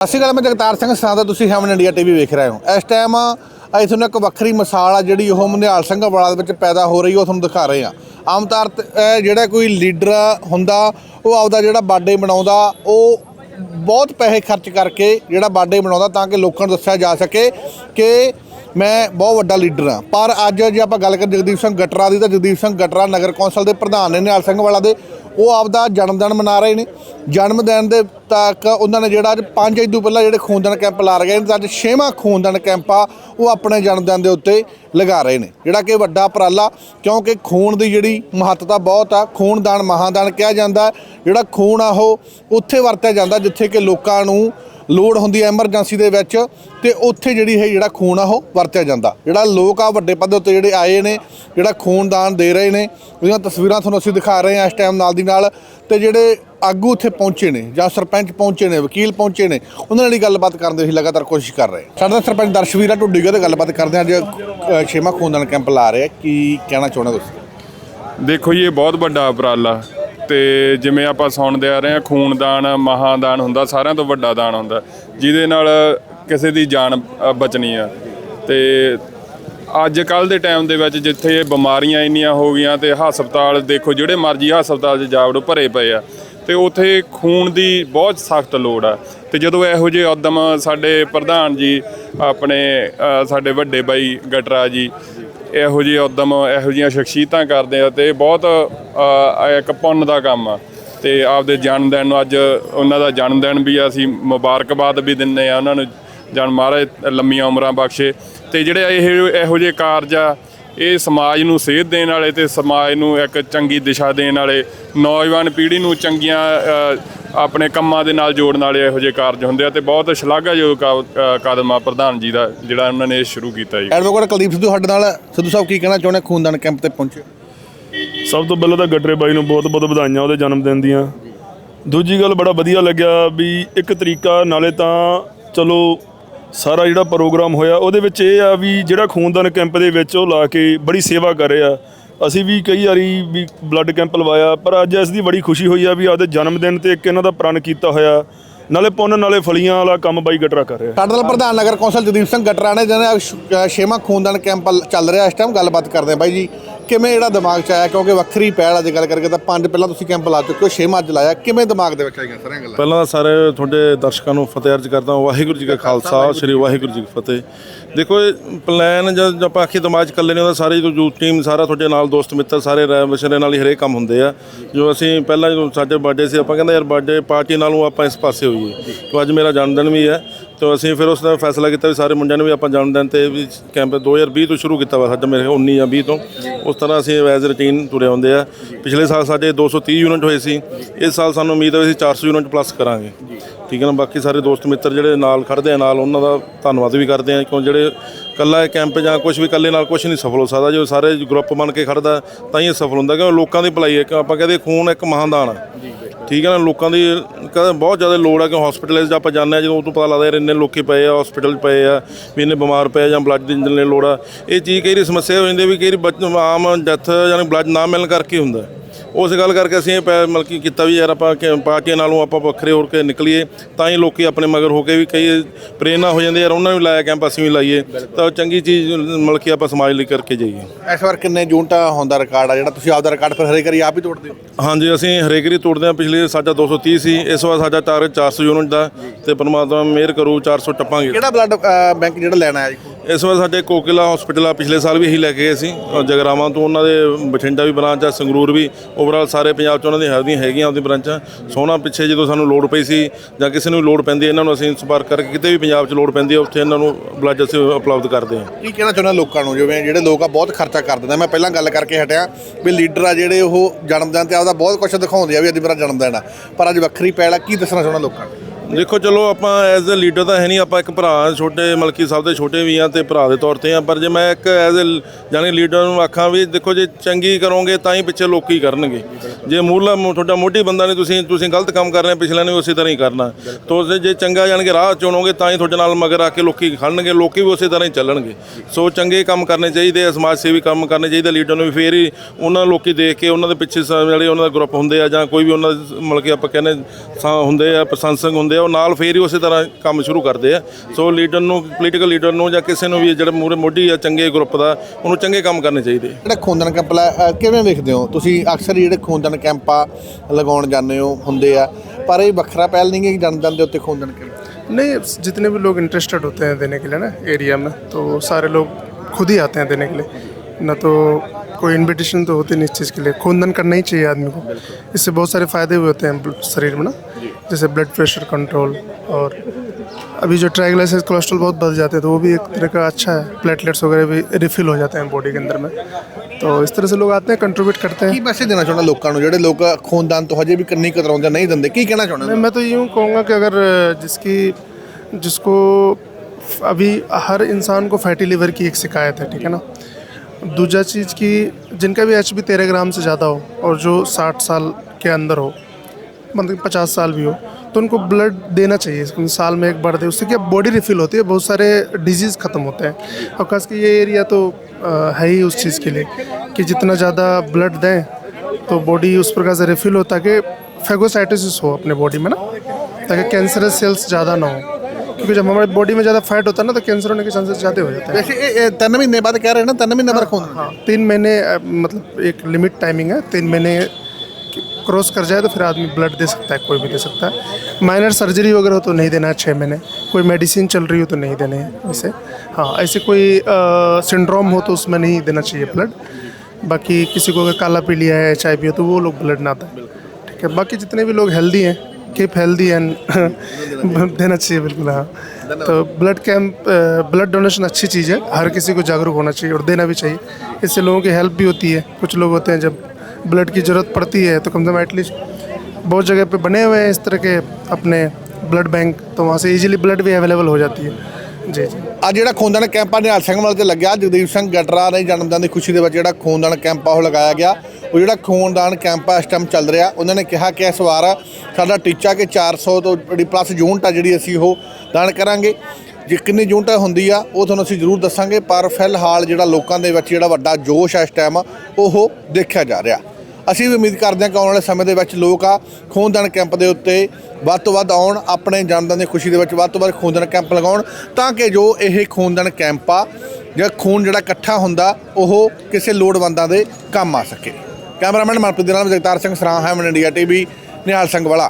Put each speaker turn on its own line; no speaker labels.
ਅਸੀਂ ਗੱਲ ਮੈਂ ਜਗਤਾਰ ਸਿੰਘ ਸਾਦਾ, ਤੁਸੀਂ ਹੈਮਨ ਇੰਡੀਆ ਟੀਵੀ ਵੇਖ ਰਹੇ ਹੋ। ਇਸ ਟਾਈਮ ਅਸੀਂ ਤੁਹਾਨੂੰ ਇੱਕ ਵੱਖਰੀ ਮਿਸਾਲ ਆ, ਜਿਹੜੀ ਉਹ ਮਨਿਹਾਲ ਸਿੰਘ ਵਾਲਾ ਦੇ ਵਿੱਚ ਪੈਦਾ ਹੋ ਰਹੀ ਉਹ ਤੁਹਾਨੂੰ ਦਿਖਾ ਰਹੇ ਆ। ਆਮ ਤੌਰ ਤੇ ਜਿਹੜਾ ਕੋਈ ਲੀਡਰ ਹੁੰਦਾ, ਉਹ ਆਪਦਾ ਜਿਹੜਾ ਬਾਡੇ ਬਣਾਉਂਦਾ, ਉਹ ਬਹੁਤ ਪੈਸੇ ਖਰਚ ਕਰਕੇ ਜਿਹੜਾ ਬਾਡੇ ਬਣਾਉਂਦਾ, ਤਾਂ ਕਿ ਲੋਕਾਂ ਨੂੰ ਦੱਸਿਆ ਜਾ ਸਕੇ ਕਿ ਮੈਂ ਬਹੁਤ ਵੱਡਾ ਲੀਡਰ ਹਾਂ ਪਰ ਅੱਜ ਜੇ ਆਪਾਂ ਗੱਲ ਕਰੀਏ ਜਗਦੀਪ ਸਿੰਘ ਗਟਰਾ ਦੀ, ਤਾਂ ਜਗਦੀਪ ਸਿੰਘ ਗਟਰਾ ਨਗਰ ਕੌਂਸਲ ਦੇ ਪ੍ਰਧਾਨ ਨੇ ਨਿਹਾਲ ਸਿੰਘ ਵਾਲਾ ਦੇ। ਉਹ ਆਪਦਾ ਜਨਮ ਦਿਨ ਮਨਾ ਰਹੇ ਨੇ। ਜਨਮ ਦਿਨ ਦੇ ਤੱਕ ਉਹਨਾਂ ਨੇ ਜਿਹੜਾ ਅੱਜ ਪੰਜ ਅੱਜ ਤੋਂ ਪਹਿਲਾਂ ਜਿਹੜੇ ਖੂਨਦਾਨ ਕੈਂਪ ਲਾ ਰਹੇ ਨੇ, ਤਾਂ ਅੱਜ ਛੇਵਾਂ ਖੂਨਦਾਨ ਕੈਂਪ ਆ, ਉਹ ਆਪਣੇ ਜਨਮ ਦਿਨ ਦੇ ਉੱਤੇ ਲਗਾ ਰਹੇ ਨੇ। ਜਿਹੜਾ ਕਿ ਵੱਡਾ ਉਪਰਾਲਾ, ਕਿਉਂਕਿ ਖੂਨ ਦੀ ਜਿਹੜੀ ਮਹੱਤਤਾ ਬਹੁਤ ਆ, ਖੂਨਦਾਨ ਮਹਾਦਾਨ ਕਿਹਾ ਜਾਂਦਾ ਜਿਹੜਾ ਖੂਨ ਆ ਉਹ ਉੱਥੇ ਵਰਤਿਆ ਜਾਂਦਾ, ਜਿੱਥੇ ਕਿ ਲੋਕਾਂ ਨੂੰ ਲੋੜ ਹੁੰਦੀ ਹੈ ਐਮਰਜੈਂਸੀ ਦੇ ਵਿੱਚ ਤੇ ਉੱਥੇ ਜਿਹੜੀ ਹੈ ਜਿਹੜਾ ਖੂਨ ਆ ਉਹ ਵਰਤਿਆ ਜਾਂਦਾ। ਜਿਹੜਾ ਲੋਕ ਆ ਵੱਡੇ ਪੱਧਰ ਉੱਤੇ ਜਿਹੜੇ ਆਏ ਨੇ, ਜਿਹੜਾ ਖੂਨਦਾਨ ਦੇ ਰਹੇ ਨੇ, ਉਹਦੀਆਂ ਤਸਵੀਰਾਂ ਤੁਹਾਨੂੰ ਅਸੀਂ ਦਿਖਾ ਰਹੇ ਹਾਂ ਇਸ ਟਾਈਮ ਨਾਲ ਦੀ ਨਾਲ ਤੇ ਜਿਹੜੇ ਆਗੂ ਉੱਥੇ ਪਹੁੰਚੇ ਨੇ ਜਾਂ ਸਰਪੰਚ ਪਹੁੰਚੇ ਨੇ, ਵਕੀਲ ਪਹੁੰਚੇ ਨੇ, ਉਹਨਾਂ ਨਾਲ ਹੀ ਗੱਲਬਾਤ ਕਰਨ ਦੀ ਅਸੀਂ ਲਗਾਤਾਰ ਕੋਸ਼ਿਸ਼ ਕਰ ਰਹੇ ਹਾਂ। ਸਾਡਾ ਨਾਲ ਸਰਪੰਚ ਦਰਸ਼ਵੀਰਾ ਢੁੱਡੀਗਾ ਤੇ ਗੱਲਬਾਤ ਕਰਦੇ ਹਾਂ, ਅੱਜ ਛੇਵਾਂ ਖੂਨਦਾਨ ਕੈਂਪ ਲਾ ਰਹੇ ਆ ਕੀ ਕਹਿਣਾ ਚਾਹੁੰਦੇ ਤੁਸੀਂ?
ਦੇਖੋ ਜੀ, ਇਹ ਬਹੁਤ ਵੱਡਾ ਉਪਰਾਲਾ। ਤੇ ਜਿਵੇਂ ਆਪਾਂ ਸੁਣਦੇ ਆ ਰਹੇ ਹਾਂ, ਖੂਨਦਾਨ, ਮਹਾਦਾਨ ਹੁੰਦਾ, ਸਾਰਿਆਂ ਤੋਂ ਵੱਡਾ ਦਾਨ ਹੁੰਦਾ। ਜਿਹਦੇ ਨਾਲ ਕਿਸੇ ਦੀ ਜਾਨ ਬਚਣੀ ਆ। ਤੇ ਅੱਜ ਕੱਲ ਦੇ ਟਾਈਮ ਦੇ ਵਿੱਚ ਜਿੱਥੇ ਇਹ ਬਿਮਾਰੀਆਂ ਇੰਨੀਆਂ ਹੋ ਗਈਆਂ ਤੇ ਹਸਪਤਾਲ, ਦੇਖੋ ਜਿਹੜੇ ਮਰਜ਼ੀ ਹਸਪਤਾਲ 'ਚ ਜਾਵੜੋ, ਭਰੇ ਪਏ ਆ। ਤੇ ਉਥੇ ਖੂਨ ਦੀ ਬਹੁਤ ਸਖਤ ਲੋੜ ਆ। ਤੇ ਜਦੋਂ ਇਹੋ ਜਿਹੇ ਉਦਮ ਸਾਡੇ ਪ੍ਰਧਾਨ ਜੀ, ਆਪਣੇ ਸਾਡੇ ਵੱਡੇ ਬਾਈ ਗਟਰਾ ਜੀ ਇਹੋ ਜਿਹੇ ਉਦਮ ਇਹੋ ਜਿਹੀਆਂ ਸ਼ਖਸੀਅਤਾਂ ਕਰਦੇ ਆ ਤੇ ਇਹ ਬਹੁਤ ਇੱਕ ਪੁੰਨ ਦਾ ਕੰਮ ਆ। ਤੇ ਆਪਦੇ ਜਨਮ ਦਿਨ ਨੂੰ ਅੱਜ ਉਹਨਾਂ ਦਾ ਜਨਮ ਦਿਨ ਵੀ ਆ, ਅਸੀਂ ਮੁਬਾਰਕਬਾਦ ਵੀ ਦਿੰਦੇ ਆ ਉਹਨਾਂ ਨੂੰ। ਜਨ ਮਹਾਰਾਜ ਲੰਮੀਆਂ ਉਮਰਾਂ ਬਖਸ਼ੇ। ਤੇ ਜਿਹੜੇ ਇਹ ਇਹੋ ਜਿਹੇ ਕਾਰਜ ਆ ਇਹ ਸਮਾਜ ਨੂੰ ਸੇਧ ਦੇਣ ਵਾਲੇ ਤੇ ਸਮਾਜ ਨੂੰ ਇੱਕ ਚੰਗੀ ਦਿਸ਼ਾ ਦੇਣ ਵਾਲੇ ਨੌਜਵਾਨ ਪੀੜ੍ਹੀ ਨੂੰ ਚੰਗੀਆਂ ਆਪਣੇ ਕੰਮਾਂ ਦੇ ਨਾਲ ਜੋੜਨ ਵਾਲੇ ਇਹੋ ਜਿਹੇ ਕਾਰਜ ਹੁੰਦੇ ਆ ਤੇ ਬਹੁਤ ਸ਼ਲਾਘਾਯੋਗ ਕਾ- ਕਦਮ ਆ ਪ੍ਰਧਾਨ ਜੀ ਦਾ ਜਿਹੜਾ ਉਹਨਾਂ ਨੇ ਇਹ ਸ਼ੁਰੂ ਕੀਤਾ ਜੀ।
ਐਡਵੋਕੇਟ ਕੁਲਦੀਪ ਸਿੱਧੂ ਸਾਡੇ ਨਾਲ ਸਿੱਧੂ ਸਾਹਿਬ ਕੀ ਕਹਿਣਾ ਚਾਹੁੰਦੇ ਖੂਨਦਾਨ ਕੈਂਪ ਤੇ ਪਹੁੰਚੇ।
ਸਭ ਤੋਂ ਪਹਿਲਾਂ ਤਾਂ ਗੱਟਰੇ ਬਾਈ ਨੂੰ ਬਹੁਤ ਬਹੁਤ ਵਧਾਈਆਂ ਉਹਦੇ ਜਨਮ ਦਿਨ ਦੀਆਂ। ਦੂਜੀ ਗੱਲ ਬੜਾ ਵਧੀਆ ਲੱਗਿਆ ਵੀ ਇੱਕ ਤਰੀਕਾ ਨਾਲੇ ਤਾਂ ਚਲੋ ਸਾਰਾ ਜਿਹੜਾ ਪ੍ਰੋਗਰਾਮ ਹੋਇਆ ਉਹਦੇ ਵਿੱਚ ਇਹ ਆ ਵੀ ਜਿਹੜਾ ਖੂਨਦਾਨ ਕੈਂਪ ਦੇ ਵਿੱਚ ਉਹ ਲਾ ਕੇ ਬੜੀ ਸੇਵਾ ਕਰ ਰਿਹਾ। ਅਸੀਂ ਵੀ ਕਈ ਵਾਰੀ ਵੀ ਬਲੱਡ ਕੈਂਪ ਲਵਾਇਆ ਪਰ ਅੱਜ ਇਸ ਦੀ ਬੜੀ ਖੁਸ਼ੀ ਹੋਈ ਆ ਵੀ ਆਪਦੇ ਜਨਮ ਦਿਨ ਤੇ ਇੱਕ ਇਹਨਾਂ ਦਾ ਪ੍ਰਣ ਕੀਤਾ ਹੋਇਆ ਨਾਲੇ ਪੁੰਨ ਨਾਲੇ ਫਲੀਆਂ ਵਾਲਾ ਕੰਮ ਬਾਈ ਗੱਟਰਾ ਕਰ ਰਿਹਾ।
ਸਾਡੇ ਨਾਲ ਪ੍ਰਧਾਨ ਨਗਰ ਕੌਂਸਲ ਜਦੀਪ ਸਿੰਘ ਗਟਰਾ ਨੇ ਜਿਹਨੇ ਛੇਵਾਂ ਖੂਨਦਾਨ ਕੈਂਪ ਚੱਲ ਰਿਹਾ ਇਸ ਟਾਈਮ ਗੱਲਬਾਤ ਕਰਦੇ ਆ ਬਾਈ ਜੀ ਕਿਵੇਂ ਜਿਹੜਾ ਦਿਮਾਗ 'ਚ ਆਇਆ? ਕਿਉਂਕਿ ਵੱਖਰੀ ਪਹਿਲ ਅੱਜ ਗੱਲ ਕਰਕੇ ਤਾਂ ਪੰਜ ਪਹਿਲਾਂ ਤੁਸੀਂ ਕੈਂਪ ਲਾ ਚੁੱਕੇ ਹੋ ਛੇਵਾਂ ਅੱਜ ਲਾਇਆ ਕਿਵੇਂ ਦਿਮਾਗ ਦੇ ਵਿੱਚ ਆਈਆਂ ਸਾਰੀਆਂ ਗੱਲਾਂ?
ਪਹਿਲਾਂ ਤਾਂ ਸਾਰੇ ਤੁਹਾਡੇ ਦਰਸ਼ਕਾਂ ਨੂੰ ਫਤਿਹ ਅਰਜ਼ ਕਰਦਾ ਵਾਹਿਗੁਰੂ ਜੀ ਕਾ ਖਾਲਸਾ ਸ੍ਰੀ ਵਾਹਿਗੁਰੂ ਜੀ ਕੀ ਫਤਿਹ। ਦੇਖੋ, ਇਹ ਪਲਾਨ ਜਦ ਆਪਾਂ ਆਖੀ ਦਿਮਾਗ 'ਚ ਇਕੱਲੇ ਨਹੀਂ ਹੁੰਦਾ ਸਾਰੇ ਜੋ ਟੀਮ ਸਾਰਾ ਤੁਹਾਡੇ ਨਾਲ ਦੋਸਤ, ਮਿੱਤਰ, ਸਾਰੇ ਰਹਿ ਮਸ਼ਰੇ ਨਾਲ ਹੀ ਹਰੇਕ ਕੰਮ ਹੁੰਦੇ ਆ। ਜੋ ਅਸੀਂ ਪਹਿਲਾਂ ਜਦੋਂ ਸਾਡੇ ਬਰਥਡੇ ਸੀ, ਆਪਾਂ ਕਹਿੰਦੇ ਯਾਰ ਬਰਥਡੇ ਪਾਰਟੀ ਨਾਲੋਂ ਆਪਾਂ ਇਸ ਪਾਸੇ ਹੋਈਏ। ਤੇ ਅੱਜ ਮੇਰਾ ਜਨਮ ਦਿਨ ਵੀ ਹੈ, ਤੇ ਅਸੀਂ ਫਿਰ ਉਸ ਦਾ ਫੈਸਲਾ ਕੀਤਾ ਵੀ ਸਾਰੇ ਮੁੰਡਿਆਂ ਨੇ ਵੀ ਆਪਾਂ ਜਨਮ ਦਿਨ ਤੇ ਵੀ ਕੈਂਪ 2020 ਤੋਂ ਸ਼ੁਰੂ ਕੀਤਾ ਵਾ, ਸਾਡਾ ਮੇਰੇ ਖਿਆਲ 19 ਜਾਂ 20 ਤੋਂ। ਉਸ ਤਰ੍ਹਾਂ ਅਸੀਂ ਐਜ਼ ਰੂਟੀਨ ਤੁਰੇ ਹੁੰਦੇ ਆ। ਪਿਛਲੇ ਸਾਲ ਸਾਡੇ 230 ਯੂਨਿਟ ਹੋਏ ਸੀ। ਇਸ ਸਾਲ ਸਾਨੂੰ ਉਮੀਦ ਹੈ ਵੀ ਅਸੀਂ 400 ਯੂਨਿਟ ਪਲੱਸ ਕਰਾਂਗੇ। ਠੀਕ ਹੈ ਨਾ, ਬਾਕੀ ਸਾਰੇ ਦੋਸਤ ਮਿੱਤਰ ਜਿਹੜੇ ਨਾਲ ਖੜਦੇ ਆ, ਨਾਲ ਉਹਨਾਂ ਦਾ ਧੰਨਵਾਦ ਵੀ ਕਰਦੇ ਆ, ਕਿਉਂ ਜਿਹੜੇ ਕੱਲਾ ਕੈਂਪ ਜਾਂ ਕੁਝ ਵੀ ਕੱਲੇ ਨਾਲ ਕੁਝ ਨਹੀਂ ਸਫਲ ਹੋ ਸਕਦਾ, ਜੋ ਸਾਰੇ ਗਰੁੱਪ ਬਣ ਕੇ ਖੜਦਾ ਤਾਂ ਹੀ ਇਹ ਸਫਲ ਹੁੰਦਾ, ਕਿਉਂ ਲੋਕਾਂ ਦੀ ਭਲਾਈ ਹੈ ਕਿ ਆਪਾਂ ਕਹਿੰਦੇ ਖੂਨ ਇੱਕ ਮਹਾਦਾਨ ਹੈ। ਠੀਕ ਹੈ ਨਾ, ਲੋਕਾਂ ਦੀ ਕਹਿੰਦੇ ਬਹੁਤ ਜ਼ਿਆਦਾ ਲੋੜ ਹੈ ਕਿ ਹਸਪੀਟਲ 'ਚ ਆਪਾਂ ਜਾਂਦੇ ਆ ਜਦੋਂ ਉਦੋਂ ਪਤਾ ਲੱਗਦਾ ਯਾਰ ਇੰਨੇ ਲੋਕੀ ਪਏ ਆ ਹਸਪੀਟਲ 'ਚ ਪਏ ਆ, ਵੀ ਇੰਨੇ ਬਿਮਾਰ ਪਏ ਜਾਂ ਬਲੱਡ ਦੀ ਇੰਨੇ ਲੋੜ ਆ, ਇਹ ਚੀਜ਼ ਕਈ ਵਾਰੀ ਸਮੱਸਿਆ ਹੋ ਜਾਂਦੀ ਹੈ ਵੀ ਕਈ ਵਾਰੀ ਬੱਚ- ਆਮ ਡੈਥ ਯਾਨੀ ਬਲੱਡ ਨਾ ਮਿਲਣ ਕਰਕੇ ਹੁੰਦਾ। ਉਸ ਗੱਲ ਕਰਕੇ ਅਸੀਂ ਇਹ ਪੈ- ਮਤਲਬ ਕਿ ਕੀਤਾ ਵੀ ਯਾਰ ਆਪਾਂ ਕਿ ਪਾਰਟੀਆਂ ਨਾਲੋਂ ਆਪਾਂ ਵੱਖਰੇ ਹੋ ਕੇ ਨਿਕਲੀਏ ਤਾਂ ਹੀ ਲੋਕੀ ਆਪਣੇ ਮਗਰ ਹੋ ਕੇ ਵੀ ਕਈ ਪ੍ਰੇਰਨਾ ਹੋ ਜਾਂਦੇ ਯਾਰ ਉਹਨਾਂ ਨੇ ਵੀ ਲਾਇਆ ਕੈਂਪ ਅਸੀਂ ਵੀ ਲਾਈਏ ਤਾਂ ਉਹ ਚੰਗੀ ਚੀਜ਼ ਮਤਲਬ ਕਿ ਆਪਾਂ ਸਮਾਜ ਲਈ ਕਰਕੇ ਜਾਈਏ।
ਇਸ ਵਾਰ ਕਿੰਨੇ ਜੂਨਟਾ ਹੁੰਦਾ ਰਿਕਾਰਡ ਆ ਜਿਹੜਾ ਤੁਸੀਂ ਆਪਦਾ ਰਿਕਾਰਡ ਫਿਰ ਹਰੇ ਕਰੀ ਆਪ ਹੀ ਤੋੜਦੇ ਹੋ?
ਹਾਂਜੀ ਅਸੀਂ ਹਰੇਕ ਰੀ ਤੋੜਦੇ ਹਾਂ। ਪਿਛਲੇ ਸਾਡਾ 230 ਸੀ ਇਸ ਵਾਰ ਸਾਡਾ ਟਾਰਗੇਟ 400 ਯੂਨਿਟ ਦਾ ਤੇ ਪਰਮਾਤਮਾ ਮਿਹਰ ਕਰੂ 400 ਟੱਪਾਂਗੇ।
ਕਿਹੜਾ ਬਲੱਡ ਬੈਂਕ ਜਿਹੜਾ ਲੈਣਾ ਹੈ ਜੀ?
ਇਸ ਵਾਰ ਸਾਡੇ ਕੋਕਿਲਾ ਹਸਪੀਟਲ ਆ ਪਿਛਲੇ ਸਾਲ ਵੀ ਇਹੀ ਲੈ ਕੇ ਗਏ ਸੀ। ਜਗਰਾਵਾਂ ਤੋਂ ਉਹਨਾਂ ਦੇ ਬਠਿੰਡਾ ਵੀ ਬ੍ਰਾਂਚ ਆ ਸੰਗਰੂਰ ਵੀ। ਓਵਰਆਲ ਸਾਰੇ ਪੰਜਾਬ ਚ ਉਹਨਾਂ ਦੀਆਂ ਹੈਦੀਆਂ ਹੈਗੀਆਂ ਆਪਦੀ ਬ੍ਰਾਂਚਾਂ ਸੋਹਣਾ ਪਿੱਛੇ ਜਦੋਂ ਸਾਨੂੰ ਲੋੜ ਪਈ ਸੀ ਜਾਂ ਕਿਸੇ ਨੂੰ ਲੋੜ ਪੈਂਦੀ ਹੈ, ਇਹਨਾਂ ਨੂੰ ਅਸੀਂ ਸੰਪਰਕ ਕਰਕੇ ਕਿਤੇ ਵੀ ਪੰਜਾਬ ਚ ਲੋੜ ਪੈਂਦੀ ਹੈ ਉੱਥੇ ਇਹਨਾਂ ਨੂੰ ਬਲੱਡ ਅਸੀਂ ਉਪਲਬਧ ਕਰਦੇ ਹਾਂ।
ਕੀ ਕਹਿਣਾ ਚਾਹੁੰਦਾ ਲੋਕਾਂ ਨੂੰ? ਜਿਵੇਂ ਜਿਹੜੇ ਲੋਕ ਆ ਬਹੁਤ ਖਰਚਾ ਕਰ ਦਿੰਦੇ ਮੈਂ ਪਹਿਲਾਂ ਗੱਲ ਕਰਕੇ ਹਟਿਆ ਵੀ ਲੀਡਰ ਆ ਜਿਹੜੇ ਉਹ ਜਨਮ ਦਿਨ ਤੇ ਆਪਦਾ ਬਹੁਤ ਕੁਝ ਦਿਖਾਉਂਦੇ ਆ ਵੀ ਅੱਜ ਮੇਰਾ ਜਨਮ ਦਿਨ ਆ। ਪਰ ਅੱਜ ਵੱਖਰੀ ਪੈਲ ਆ ਕੀ ਦੱਸਣਾ ਚਾਹੁੰਦਾ ਲੋਕਾਂ ਨੂੰ?
ਦੇਖੋ ਚਲੋ ਆਪਾਂ ਐਜ਼ ਅ ਲੀਡਰ ਤਾਂ ਹੈ ਨਹੀਂ, ਆਪਾਂ ਇੱਕ ਭਰਾ ਛੋਟੇ ਮਲਕੀ ਸਾਹਿਬ ਦੇ ਛੋਟੇ ਵੀ ਆ ਤੇ ਭਰਾ ਦੇ ਤੌਰ ਤੇ ਆ, ਪਰ ਜੇ ਮੈਂ ਇੱਕ ਐਜ਼ ਅ ਜਾਨੀ ਲੀਡਰ ਨੂੰ ਆਖਾਂ ਵੀ ਦੇਖੋ ਜੇ ਚੰਗੀ ਕਰੋਗੇ ਤਾਂ ਹੀ ਪਿੱਛੇ ਲੋਕੀ ਕਰਨਗੇ। ਜੇ ਮੂਲਾ ਤੁਹਾਡਾ ਮੋਢੀ ਬੰਦਾ ਨਹੀਂ, ਤੁਸੀਂ ਤੁਸੀਂ ਗਲਤ ਕੰਮ ਕਰ ਰਹੇ ਪਿਛਲੇ ਨੇ ਵੀ ਉਸੇ ਤਰ੍ਹਾਂ ਹੀ ਕਰਨਾ। ਤੋ ਜੇ ਚੰਗਾ ਜਾਣ ਕੇ ਰਾਹ ਚੁਣੋਗੇ ਤਾਂ ਹੀ ਤੁਹਾਡੇ ਨਾਲ ਮਗਰ ਆ ਕੇ ਲੋਕੀ ਖੜਨਗੇ, ਲੋਕੀ ਵੀ ਉਸੇ ਤਰ੍ਹਾਂ ਹੀ ਚੱਲਣਗੇ। ਸੋ ਚੰਗੇ ਕੰਮ ਕਰਨੇ ਚਾਹੀਦੇ ਆ, ਸਮਾਜ ਸੇਵੀ ਕੰਮ ਕਰਨੇ ਚਾਹੀਦੇ ਲੀਡਰ ਨੂੰ ਵੀ ਫੇਰ ਹੀ ਉਹਨਾਂ ਲੋਕੀ ਦੇਖ ਕੇ, ਉਹਨਾਂ ਦੇ ਪਿੱਛੇ ਸ- ਜਿਹੜੇ ਉਹਨਾਂ ਦਾ ਗਰੁੱਪ ਹੁੰਦੇ ਆ ਜਾਂ ਕੋਈ ਵੀ ਉਹਨਾਂ ਦੇ, ਮਤਲਬ ਕਿ ਆਪਾਂ ਕਹਿੰਦੇ ਸਾ- ਹੁੰਦੇ ਆ, ਪ੍ਰਸ਼ੰਸਕ ਹੁੰਦੇ ਆ ਆ ਉਹ ਨਾਲ ਫੇਰ ਹੀ ਉਸੇ ਤਰ੍ਹਾਂ ਕੰਮ ਸ਼ੁਰੂ ਕਰਦੇ ਆ ਸੋ ਲੀਡਰ ਨੂੰ ਪੋਲੀਟੀਕਲ ਲੀਡਰ ਨੂੰ ਜਾਂ ਕਿਸੇ ਨੂੰ ਵੀ ਜਿਹੜਾ ਮੂਰੇ ਮੋਢੀ ਆ ਚੰਗੇ ਗਰੁੱਪ ਦਾ ਉਹਨੂੰ ਚੰਗੇ ਕੰਮ ਕਰਨੇ ਚਾਹੀਦੇ ਆ
ਜਿਹੜਾ ਖੂਨਦਾਨ ਕੈਂਪ ਲਾ- ਅ, ਕਿਵੇਂ ਵੇਖਦੇ ਹੋ ਤੁਸੀਂ ਅਕਸਰ ਹੀ ਜਿਹੜੇ ਖੂਨਦਾਨ ਕੈਂਪਾਂ ਲਗਾਉਣ ਜਾਂਦੇ ਹੋ ਹੁੰਦੇ ਆ ਪਰ ਇਹ ਵੱਖਰਾ ਪਹਿਲ ਨਹੀਂ ਹੈ ਕਿ ਜਨਦਾਨ ਦੇ ਉੱਤੇ ਖੂਨਦਾਨ ਕੈਂਪ
नहीं जितने भी लोग इंटरेस्टेड होते हैं देने के लिए ना एरिया में तो सारे लोग खुद ही आते हैं देने के लिए न तो कोई इनविटेशन तो होती नहीं इस चीज़ के लिए खूनदान करना ही चाहिए आदमी को इससे बहुत सारे फ़ायदे भी होते हैं ब्ल- शरीर में ना जैसे ब्लड प्रेशर कंट्रोल और अभी जो ट्राइग्लाइसराइड कोलेस्ट्रॉल बहुत बढ़ जाते हैं तो वो भी एक तरह का अच्छा है प्लेटलेट्स वगैरह भी रिफिल हो जाते हैं बॉडी के अंदर में तो इस तरह से लोग आते हैं कंट्रीब्यूट करते हैं
ਕੀ ਮੈਸੇਜ ਦੇਣਾ ਚਾਹੁੰਦਾ ਲੋਕਾਂ ਨੂੰ ਜਿਹੜੇ ਲੋਕ ਖੂਨਦਾਨ ਤੋਂ ਹਜੇ ਵੀ ਕੰਨੀ ਕਤਰਾਉਂਦੇ ਨਹੀਂ ਦਿੰਦੇ ਕੀ ਕਹਿਣਾ ਚਾਹੁੰਦੇ
नहीं मैं तो यूँ कहूँगा कि अगर जिसकी जिसको अभी हर इंसान को फैटी लीवर की एक शिकायत है ठीक है ना दूसरा चीज़ की जिनका भी एच बी तेरह ग्राम से ज़्यादा हो और जो साठ साल के अंदर हो मतलब पचास साल भी हो तो उनको ब्लड देना चाहिए। साल में एक बार दे उससे क्या बॉडी रिफिल होती है बहुत सारे डिज़ीज़ ख़त्म होते हैं। और खास कर ये एरिया तो है ही उस चीज़ के लिए कि जितना ज़्यादा ब्लड दें तो बॉडी उस प्रकार से रिफिल हो ताकि फेगोसाइटिस हो अपने बॉडी में ना ताकि कैंसरस सेल्स ज़्यादा ना हो। क्योंकि जब हमारे बॉडी में ज़्यादा फैट होता है ना तो कैंसर होने के चांसेस ज़्यादा हो जाते हैं।
महीने बाद कह रहे हैं ना तन महीने हाँ,
हाँ, तीन महीने मतलब एक लिमिट टाइमिंग है तीन महीने क्रॉस कर जाए तो फिर आदमी ब्लड दे सकता है, कोई भी दे सकता है। माइनर सर्जरी वगैरह हो तो नहीं देना है छः महीने। कोई मेडिसिन चल रही हो तो नहीं देने वैसे हाँ ऐसे कोई सिंड्रोम हो तो उसमें नहीं देना चाहिए ब्लड बाकी किसी को अगर काला पीलिया है एच हो तो वो लोग ब्लड ना दें। ठीक है, बाकी जितने भी लोग हेल्दी हैं कीप हेल्दी एंड देना चाहिए बिल्कुल हाँ। तो ब्लड कैंप ब्लड डोनेशन अच्छी चीज़ है। हर किसी को जागरूक होना चाहिए और देना भी चाहिए। इससे लोगों की हेल्प भी होती है। कुछ लोग होते हैं जब ब्लड की ज़रूरत पड़ती है तो कम से कम एटलीस्ट बहुत जगह पे बने हुए हैं इस तरह के अपने ब्लड बैंक तो वहाँ से इजीली ब्लड भी अवेलेबल हो जाती है जी जी
ਆ ਜਿਹੜਾ ਖੂਨਦਾਨ ਕੈਂਪ ਆ ਨਿਹਾਲ ਸਿੰਘ ਵਾਲੇ ਤੇ ਲੱਗਿਆ ਜਗਦੀਪ ਸਿੰਘ ਗਟਰਾ ਦੇ ਜਨਮਦਿਨ ਦੀ ਖੁਸ਼ੀ ਦੇ ਵਿੱਚ ਜਿਹੜਾ ਖੂਨਦਾਨ ਕੈਂਪ ਆ ਉਹ ਲਗਾਇਆ ਗਿਆ ਉਹ ਜਿਹੜਾ ਖੂਨਦਾਨ ਕੈਂਪ ਆ ਇਸ ਟਾਈਮ ਚੱਲ ਰਿਹਾ ਉਹਨਾਂ ਨੇ ਕਿਹਾ ਕਿ ਇਸ ਵਾਰ ਸਾਡਾ ਟੀਚਾ ਕਿ 400 ਤੋਂ ਜਿਹੜੀ ਪਲੱਸ ਯੂਨਿਟ ਆ ਜਿਹੜੀ ਅਸੀਂ ਉਹ ਦਾਨ ਕਰਾਂਗੇ ਜੇ ਕਿੰਨੀ ਯੂਨਿਟ ਹੁੰਦੀ ਆ ਉਹ ਤੁਹਾਨੂੰ ਅਸੀਂ ਜ਼ਰੂਰ ਦੱਸਾਂਗੇ ਪਰ ਫਿਲਹਾਲ ਜਿਹੜਾ ਲੋਕਾਂ ਦੇ ਵਿੱਚ ਜਿਹੜਾ ਵੱਡਾ ਜੋਸ਼ ਆ ਇਸ ਟਾਈਮ ਉਹ ਦੇਖਿਆ ਜਾ ਰਿਹਾ ਅਸੀਂ ਵੀ ਉਮੀਦ ਕਰਦੇ ਹਾਂ ਕਿ ਆਉਣ ਵਾਲੇ ਸਮੇਂ ਦੇ ਵਿੱਚ ਲੋਕ ਆ ਖੂਨਦਾਨ ਕੈਂਪ ਦੇ ਉੱਤੇ ਵੱਧ ਤੋਂ ਵੱਧ ਆਉਣ, ਆਪਣੇ ਜਨਮਦਿਨ ਦੀ ਖੁਸ਼ੀ ਦੇ ਵਿੱਚ ਵੱਧ ਤੋਂ ਵੱਧ ਖੂਨਦਾਨ ਕੈਂਪ ਲਗਾਉਣ, ਤਾਂ ਕਿ ਜੋ ਇਹ ਖੂਨਦਾਨ ਕੈਂਪ ਆ ਜਾਂ ਖੂਨ ਜਿਹੜਾ ਇਕੱਠਾ ਹੁੰਦਾ, ਉਹ ਕਿਸੇ ਲੋੜਵੰਦਾਂ ਦੇ ਕੰਮ ਆ ਸਕੇ। ਕੈਮਰਾਮੈਨ ਮਨਪ੍ਰੀਤ ਦੇ ਨਾਲ ਜਗਤਾਰ ਸਿੰਘ ਸਰਾਂ ਹੈ ਮਨ ਇੰਡੀਆ ਟੀਵੀ ਨਿਹਾਲ ਸਿੰਘ ਵਾਲਾ